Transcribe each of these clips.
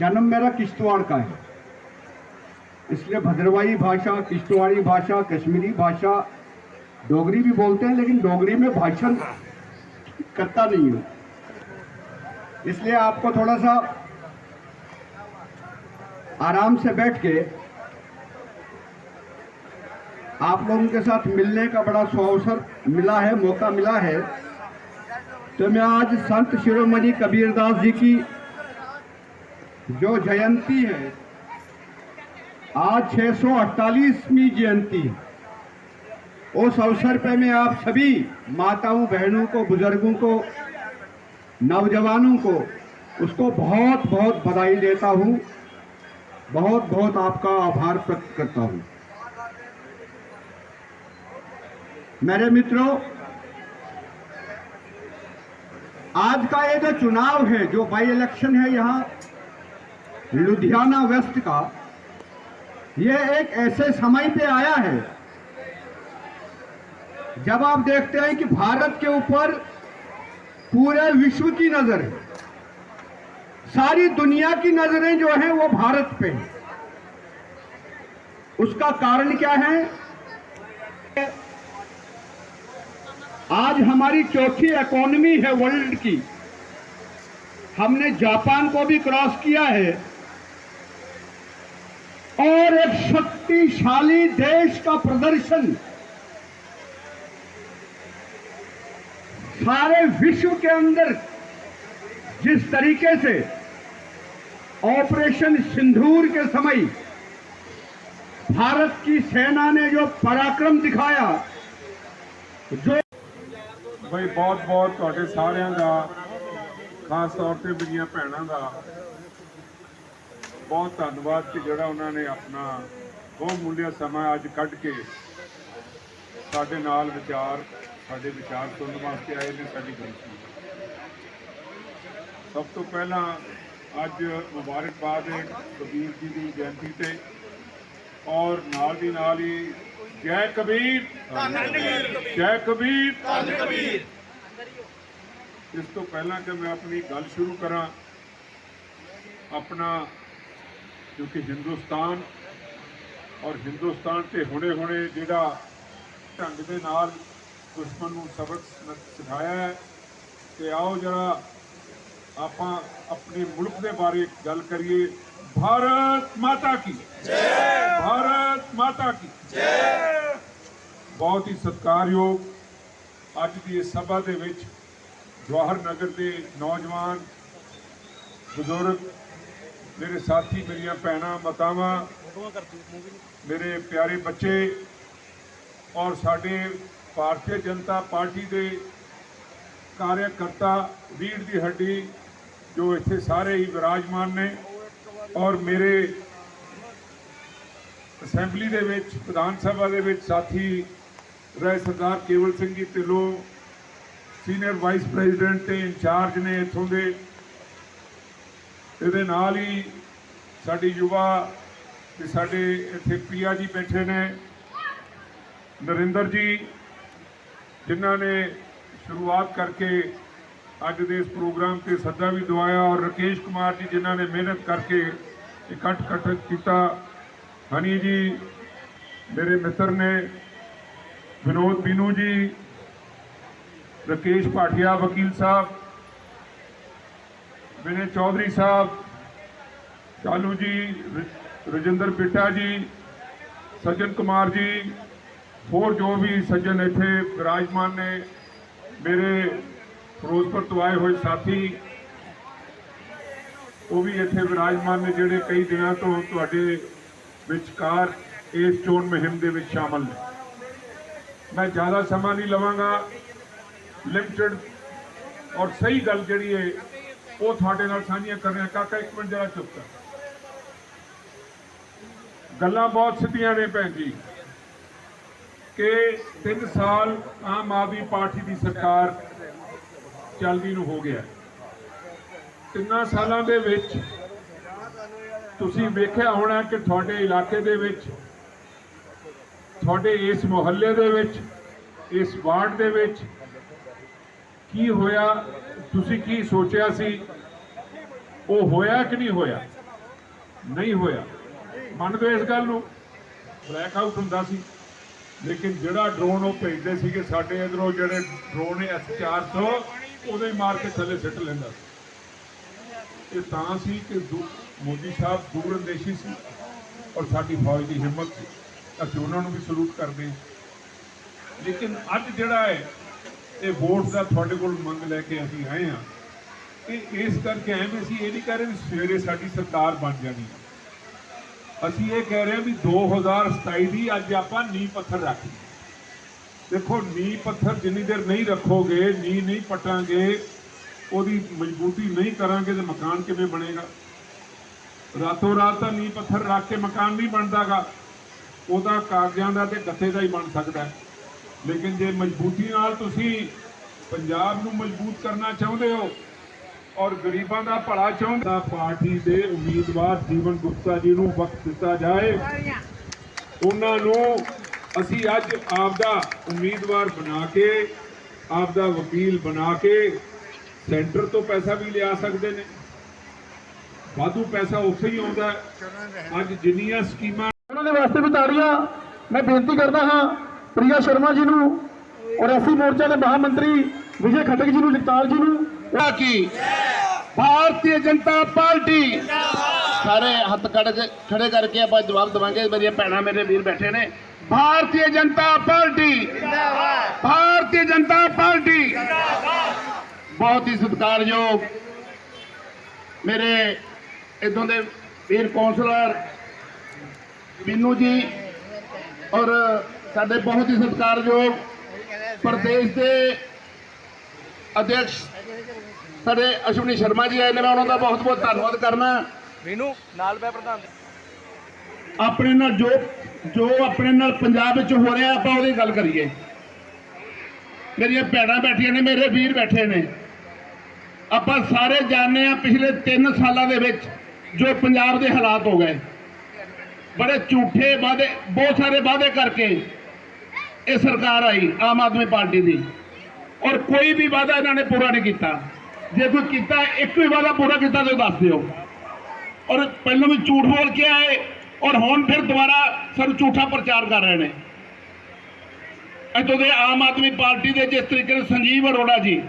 जन्म मेरा किश्तवाड़ का है। इसलिए भद्रवाही भाषा, किश्तवाड़ी भाषा, कश्मीरी भाषा डोगरी भी बोलते हैं, लेकिन डोगरी में भाषण करता नहीं हूँ। इसलिए आपको थोड़ा सा आराम से बैठ के आप लोगों के साथ मिलने का बड़ा सुअवसर मिला है, मौका मिला है। तो मैं आज संत शिरोमणि कबीरदास जी की जो जयंती है, आज 648वीं जयंती है। उस अवसर पर मैं आप सभी माताओं, बहनों को, बुज़ुर्गों को, नौजवानों को उसको बहुत बहुत बधाई देता हूँ। बहुत बहुत आपका आभार प्रकट करता हूँ। मेरे मित्रों, आज का ये जो चुनाव है, जो बाई इलेक्शन है यहाँ लुधियाना वेस्ट का, ये एक ऐसे समय पे आया है, जब आप देखते हैं कि भारत के ऊपर पूरे विश्व की नज़र है, सारी दुनिया की नज़रें जो हैं वो भारत पे हैं। उसका कारण क्या है? आज हमारी चौथी इकोनॉमी है वर्ल्ड की। हमने जापान को भी क्रॉस किया है। और एक शक्तिशाली देश का प्रदर्शन सारे विश्व के अंदर जिस तरीके से ऑपरेशन सिंदूर के समय भारत की सेना ने जो पराक्रम दिखाया जो ਬਈ ਬਹੁਤ ਬਹੁਤ ਤੁਹਾਡੇ ਸਾਰਿਆਂ ਦਾ ਖਾਸ ਤੌਰ ਤੇ ਮੇਰੀਆਂ ਭੈਣਾਂ ਦਾ ਬਹੁਤ ਧੰਨਵਾਦ ਕਿ ਜਿਹੜਾ ਉਹਨਾਂ ਨੇ ਆਪਣਾ ਬਹੁਤ ਮੁੱਲਿਆ ਸਮਾਂ ਅੱਜ ਕੱਢ ਕੇ ਸਾਡੇ ਨਾਲ ਵਿਚਾਰ ਸਾਡੇ ਵਿਚਾਰ ਸੁਣਨ ਵਾਸਤੇ ਆਏ ਨੇ ਸਾਡੀ ਗੱਲ ਸਭ ਤੋਂ ਪਹਿਲਾਂ ਅੱਜ ਮੁਬਾਰਕਬਾਦ ਹੈ ਕਬੀਰ ਜੀ ਦੀ ਜਯੰਤੀ ਤੇ ਔਰ ਨਾਲ ਦੀ ਨਾਲ ਹੀ ਜੈ ਕਬੀਰ। ਜੈ ਕਬੀਰ। ਇਸ ਤੋਂ ਪਹਿਲਾਂ ਕਿ ਮੈਂ ਆਪਣੀ ਗੱਲ ਸ਼ੁਰੂ ਕਰਾਂ ਆਪਣਾ ਕਿਉਂਕਿ ਹਿੰਦੁਸਤਾਨ ਔਰ ਹਿੰਦੁਸਤਾਨ ਤੇ ਹੁਣੇ ਹੁਣੇ ਜਿਹੜਾ ਢੰਗ ਦੇ ਨਾਲ ਦੁਸ਼ਮਣ ਨੂੰ ਸਬਕ ਸਿਖਾਇਆ ਹੈ ਤੇ ਆਓ ਜਰਾ ਆਪਾਂ ਆਪਣੇ ਮੁਲਕ ਦੇ ਬਾਰੇ ਗੱਲ ਕਰੀਏ। ਭਾਰਤ ਮਾਤਾ ਕੀ? ਜੈ! ਭਾਰਤ ਮਾਤਾ ਕੀ? ਜੈ! ਬਹੁਤ ਹੀ ਸਤਿਕਾਰਯੋਗ ਅੱਜ ਦੀ ਇਸ ਸਭਾ ਦੇ ਵਿੱਚ ਜਵਾਹਰ ਨਗਰ ਦੇ ਨੌਜਵਾਨ ਬਜ਼ੁਰਗ ਮੇਰੇ ਸਾਥੀ, ਮੇਰੀਆਂ ਭੈਣਾਂ, ਮਾਤਾਵਾਂ, ਮੇਰੇ ਪਿਆਰੇ ਬੱਚੇ ਔਰ ਸਾਡੇ ਭਾਰਤੀ ਜਨਤਾ ਪਾਰਟੀ ਦੇ ਕਾਰਜਕਰਤਾ ਵੀਰ ਦੀ ਹੱਡੀ, ਜੋ ਇੱਥੇ ਸਾਰੇ ਹੀ ਵਿਰਾਜਮਾਨ ਨੇ ਔਰ ਮੇਰੇ ਅਸੈਂਬਲੀ ਦੇ ਵਿੱਚ ਵਿਧਾਨ ਸਭਾ ਦੇ ਵਿੱਚ ਸਾਥੀ ਰਹੇ Sardar Kewal Singh ji Dhillon, senior vice president ਤੇ ਇੰਚਾਰਜ ਨੇ ਇੱਥੋਂ ਦੇ ਇਹਦੇ ਨਾਲ ਹੀ ਸਾਡੀ ਯੁਵਾ ਤੇ ਸਾਡੇ ਇੱਥੇ ਪੀਆ ਜੀ ਬੈਠੇ ਨੇ, ਨਰਿੰਦਰ ਜੀ, ਜਿਨ੍ਹਾਂ ਨੇ ਸ਼ੁਰੂਆਤ ਕਰਕੇ ਅੱਜ ਦੇ ਇਸ ਪ੍ਰੋਗਰਾਮ ਤੇ ਸੱਦਾ ਵੀ ਦਵਾਇਆ ਔਰ ਰਕੇਸ਼ ਕੁਮਾਰ ਜੀ ਜਿਨ੍ਹਾਂ ਨੇ ਮਿਹਨਤ ਕਰਕੇ ਇਕੱਠ ਇਕੱਠ ਕੀਤਾ। ਹਨੀ ਜੀ ਮੇਰੇ ਮਿੱਤਰ ਨੇ, ਵਿਨੋਦ ਬੀਨੂ ਜੀ, ਰਕੇਸ਼ ਭਾਟਿਆ ਵਕੀਲ ਸਾਹਿਬ ਵਿਨੇ ਚੌਧਰੀ ਸਾਹਿਬ, ਚਾਲੂ ਜੀ ਰਜਿੰਦਰ ਪਿੱਟਾ ਜੀ, ਸੱਜਣ ਕੁਮਾਰ ਜੀ, ਹੋਰ ਜੋ ਵੀ ਸੱਜਣ ਇੱਥੇ ਵਿਰਾਜਮਾਨ ਨੇ, ਮੇਰੇ ਫਿਰੋਜ਼ਪੁਰ ਤੋਂ ਆਏ ਹੋਏ ਸਾਥੀ, ਉਹ ਵੀ ਇੱਥੇ ਵਿਰਾਜਮਾਨ ਨੇ, ਜਿਹੜੇ ਕਈ ਦਿਨਾਂ ਤੋਂ ਤੁਹਾਡੇ ਵਿਚਕਾਰ ਇਸ ਚੋਣ ਮੁਹਿੰਮ ਦੇ ਵਿੱਚ ਸ਼ਾਮਲ ਨੇ। ਮੈਂ ਜ਼ਿਆਦਾ ਸਮਾਂ ਨਹੀਂ ਲਵਾਂਗਾ। ਲਿਮਟਿਡ ਔਰ ਸਹੀ ਗੱਲ ਜਿਹੜੀ ਹੈ ਉਹ ਤੁਹਾਡੇ ਨਾਲ ਸਾਂਝੀਆਂ ਕਰਨੀਆਂ ਕਾਕਾ, ਇੱਕ ਮਿੰਟ ਜਰਾ ਚੁੱਪ ਕਰ। ਗੱਲਾਂ ਬਹੁਤ ਸਿੱਧੀਆਂ ਨੇ ਭੈਣ ਜੀ, ਕਿ 3 ਸਾਲ ਆਮ ਆਦਮੀ ਪਾਰਟੀ ਦੀ ਸਰਕਾਰ ਚੱਲਦੀ ਨੂੰ ਹੋ ਗਿਆ। ਤਿੰਨਾਂ ਸਾਲਾਂ ਦੇ ਵਿੱਚ ਤੁਸੀਂ ਵੇਖਿਆ ਹੋਣਾ ਕਿ ਤੁਹਾਡੇ ਇਲਾਕੇ ਦੇ ਵਿੱਚ, ਤੁਹਾਡੇ ਇਸ ਮੁਹੱਲੇ ਦੇ ਵਿੱਚ, ਇਸ ਵਾਰਡ ਦੇ ਵਿੱਚ ਕੀ ਹੋਇਆ ਤੁਸੀਂ ਕੀ ਸੋਚਿਆ ਸੀ? ਉਹ ਹੋਇਆ ਕਿ ਨਹੀਂ ਹੋਇਆ? ਨਹੀਂ ਹੋਇਆ। ਮੰਨਦੇ ਇਸ ਗੱਲ ਨੂੰ? ਬਲੈਕ ਆਊਟ ਹੁੰਦਾ ਸੀ। ਲੇਕਿਨ ਜਿਹੜਾ ਡਰੋਨ ਉਹ ਭੇਜਦੇ ਸੀਗੇ, ਸਾਡੇ ਇਧਰੋਂ ਜਿਹੜੇ ਡਰੋਨ ਨੇ S400 ਉਹਦੇ ਮਾਰ ਕੇ ਥੱਲੇ ਸਿੱਟ ਲੈਂਦਾ ਸੀ। ਇਹ ਤਾਂ ਸੀ ਕਿ ਦੂ- ਮੋਦੀ ਸਾਹਿਬ ਦੂਰ ਅੰਦੇਸ਼ੀ ਸੀ ਔਰ ਸਾਡੀ ਫੌਜ ਦੀ ਹਿੰਮਤ ਸੀ। ਅਸੀਂ ਉਹਨਾਂ ਨੂੰ ਵੀ ਸਲੂਟ ਕਰਦੇ ਹਾਂ। ਲੇਕਿਨ ਅੱਜ ਜਿਹੜਾ ਹੈ ਇਹ ਵੋਟ ਦਾ ਤੁਹਾਡੇ ਕੋਲ ਮੰਗ ਲੈ ਕੇ ਅਸੀਂ ਆਏ ਹਾਂ। ਇਹ ਇਸ ਕਰਕੇ ਆਏ ਵੀ ਅਸੀਂ ਇਹ ਨਹੀਂ ਕਹਿ ਰਹੇ ਵੀ ਸਵੇਰੇ ਸਾਡੀ ਸਰਕਾਰ ਬਣ ਜਾਣੀ। ਅਸੀਂ ਇਹ ਕਹਿ ਰਹੇ ਹਾਂ ਵੀ 2027 ਦੀ ਅੱਜ ਆਪਾਂ ਨੀਂਹ ਪੱਥਰ ਰੱਖ। ਦੇਖੋ, ਨੀਂਹ ਪੱਥਰ ਜਿੰਨੀ ਦੇਰ ਨਹੀਂ ਰੱਖੋਗੇ, ਨੀਂਹ ਨਹੀਂ ਪਟਾਂਗੇ, ਉਹਦੀ ਮਜ਼ਬੂਤੀ ਨਹੀਂ ਕਰਾਂਗੇ ਤੇ ਮਕਾਨ ਕਿਵੇਂ ਬਣੇਗਾ? ਰਾਤੋਂ ਰਾਤ ਤਾਂ ਨੀਂਹ ਪੱਥਰ ਰੱਖ ਕੇ ਮਕਾਨ ਨਹੀਂ ਬਣਦਾਗਾ। ਉਹਦਾ ਕਾਗਜ਼ਾਂ ਦਾ ਤੇ ਗੱਤੇ ਦਾ ਹੀ ਬਣ ਸਕਦਾ। ਹੈ ਲੇਕਿਨ ਜੇ ਮਜ਼ਬੂਤੀ ਨਾਲ ਤੁਸੀਂ ਪੰਜਾਬ ਨੂੰ ਮਜ਼ਬੂਤ ਕਰਨਾ ਚਾਹੁੰਦੇ ਹੋ ਔਰ ਗਰੀਬਾਂ ਦਾ ਭਲਾ ਚਾਹੁੰਦੇ ਤਾਂ ਪਾਰਟੀ ਦੇ ਉਮੀਦਵਾਰ ਜੀਵਨ ਗੁਪਤਾ ਜੀ ਨੂੰ ਵਕਤ ਦਿੱਤਾ ਜਾਏ। ਉਹਨਾਂ ਨੂੰ ਅਸੀਂ ਅੱਜ ਆਪਦਾ ਉਮੀਦਵਾਰ ਬਣਾ ਕੇ, ਆਪਦਾ ਵਕੀਲ ਬਣਾ ਕੇ ਸੈਂਟਰ ਤੋਂ ਪੈਸਾ ਵੀ ਲਿਆ ਸਕਦੇ ਨੇ। ਵਾਧੂ ਪੈਸਾ ਉੱਥੇ ਹੀ ਆਉਂਦਾ ਅੱਜ ਜਿੰਨੀਆਂ ਸਕੀਮਾਂ ਉਹਨਾਂ ਦੇ ਵਾਸਤੇ ਵੀ ਤਾੜੀਆਂ। ਮੈਂ ਬੇਨਤੀ ਕਰਦਾ ਹਾਂ ਪ੍ਰਿਆ ਸ਼ਰਮਾ ਜੀ ਨੂੰ ਔਰ ਐਸੀ ਮੋਰਚਾ ਦੇ ਮਹਾਂ ਮੰਤਰੀ ਵਿਜੇ ਖਟਕ ਜੀ ਨੂੰ ਜਗਤਾਲ ਜੀ ਨੂੰ। ਕੀ? ਭਾਰਤੀ ਜਨਤਾ ਪਾਰਟੀ। ਸਾਰੇ ਹੱਥ ਕੱਢ ਕੇ ਖੜੇ ਕਰਕੇ ਆਪਾਂ ਜਵਾਬ ਦਵਾਂਗੇ। ਮੇਰੀਆਂ ਭੈਣਾਂ ਮੇਰੇ ਵੀਰ ਬੈਠੇ ਨੇ। ਭਾਰਤੀ ਜਨਤਾ ਪਾਰਟੀ। ਭਾਰਤੀ ਜਨਤਾ ਪਾਰਟੀ। ਬਹੁਤ ਹੀ ਸਤਿਕਾਰਯੋਗ ਮੇਰੇ ਇਦੋਂ ਦੇ ਵੀਰ ਕੌਂਸਲਰ ਬਿੰਨੂ ਜੀ ਔਰ ਸਾਡੇ ਬਹੁਤ ਹੀ ਸਤਿਕਾਰਯੋਗ ਪ੍ਰਦੇਸ਼ ਦੇ ਅਧਿਕਸ਼ ਸਾਡੇ ਅਸ਼ਵਨੀ ਸ਼ਰਮਾ ਜੀ ਆਏ ਨੇ ਮੈਂ ਉਹਨਾਂ ਦਾ ਬਹੁਤ ਬਹੁਤ ਧੰਨਵਾਦ ਕਰਨਾ। ਮੀਨੂ ਨਾਲ ਬੈ ਪ੍ਰਧਾਨ ਆਪਣੇ ਨਾਲ ਜੋ ਜੋ ਆਪਣੇ ਨਾਲ ਪੰਜਾਬ ਵਿੱਚ ਹੋ ਰਿਹਾ ਆਪਾਂ ਉਹਦੀ ਗੱਲ ਕਰੀਏ। ਮੇਰੀਆਂ ਭੈਣਾਂ ਬੈਠੀਆਂ ਨੇ ਮੇਰੇ ਵੀਰ ਬੈਠੇ ਨੇ। ਆਪਾਂ ਸਾਰੇ ਜਾਣਦੇ ਆ ਪਿਛਲੇ 3 ਸਾਲਾਂ ਦੇ ਵਿੱਚ ਜੋ ਪੰਜਾਬ ਦੇ ਹਾਲਾਤ ਹੋ ਗਏ। ਬੜੇ ਝੂਠੇ ਵਾਅਦੇ ਬਹੁਤ ਸਾਰੇ ਵਾਅਦੇ ਕਰਕੇ ਇਹ ਸਰਕਾਰ ਆਈ, ਆਮ ਆਦਮੀ ਪਾਰਟੀ ਦੀ। ਔਰ ਕੋਈ ਵੀ ਵਾਅਦਾ ਇਹਨਾਂ ਨੇ ਪੂਰਾ ਨਹੀਂ ਕੀਤਾ। ਜੇ ਕੋਈ ਕੀਤਾ, ਇੱਕ ਵੀ ਵਾਅਦਾ ਪੂਰਾ ਕੀਤਾ ਤਾਂ ਦੱਸ ਦਿਓ। ਔਰ ਪਹਿਲਾਂ ਵੀ ਝੂਠ ਬੋਲ ਕੇ ਆਏ, ਔਰ ਹੁਣ ਫਿਰ ਦੁਬਾਰਾ ਸਾਨੂੰ ਝੂਠਾ ਪ੍ਰਚਾਰ ਕਰ ਰਹੇ ਨੇ। ਇੱਥੋਂ ਦੇ ਆਮ ਆਦਮੀ ਪਾਰਟੀ ਦੇ ਜਿਸ ਤਰੀਕੇ ਨਾਲ ਸੰਜੀਵ ਅਰੋੜਾ ਜੀ,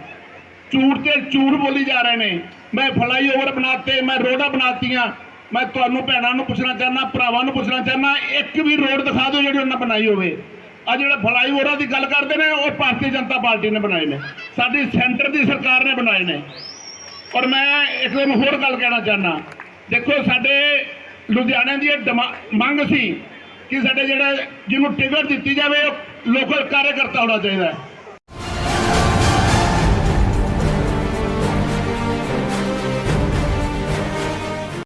ਝੂਠ ਤੇ ਝੂਠ ਬੋਲੀ ਜਾ ਰਹੇ ਨੇ। ਮੈਂ ਫਲਾਈਓਵਰ ਬਣਾਤੇ, ਮੈਂ ਰੋਡਾਂ ਬਣਾਤੀਆਂ। ਮੈਂ ਤੁਹਾਨੂੰ ਭੈਣਾਂ ਨੂੰ ਪੁੱਛਣਾ ਚਾਹੁੰਦਾ, ਭਰਾਵਾਂ ਨੂੰ ਪੁੱਛਣਾ ਚਾਹੁੰਦਾ, ਇੱਕ ਵੀ ਰੋਡ ਦਿਖਾ ਦਿਓ ਜਿਹੜੀ ਉਹਨਾਂ ਬਣਾਈ ਹੋਵੇ। ਆ ਜਿਹੜੇ ਫਲਾਈਓਵਰਾਂ ਦੀ ਗੱਲ ਕਰਦੇ ਨੇ, ਉਹ ਭਾਰਤੀ ਜਨਤਾ ਪਾਰਟੀ ਨੇ ਬਣਾਏ ਨੇ। ਸਾਡੀ ਸੈਂਟਰ ਦੀ ਸਰਕਾਰ ਨੇ ਬਣਾਏ ਨੇ। ਔਰ ਮੈਂ ਇੱਕ ਦਿਨ ਹੋਰ ਗੱਲ ਕਹਿਣਾ ਚਾਹਨਾ ਦੇਖੋ, ਸਾਡੇ ਲੁਧਿਆਣੇ ਦੀ ਇਹ ਡਿਮਾ- ਮੰਗ ਸੀ ਕਿ ਸਾਡੇ ਜਿਹੜਾ ਜਿਹਨੂੰ ਟਿਕਟ ਦਿੱਤੀ ਜਾਵੇ, ਉਹ ਲੋਕਲ ਕਾਰਜਕਰਤਾ ਹੋਣਾ ਚਾਹੀਦਾ ਹੈ।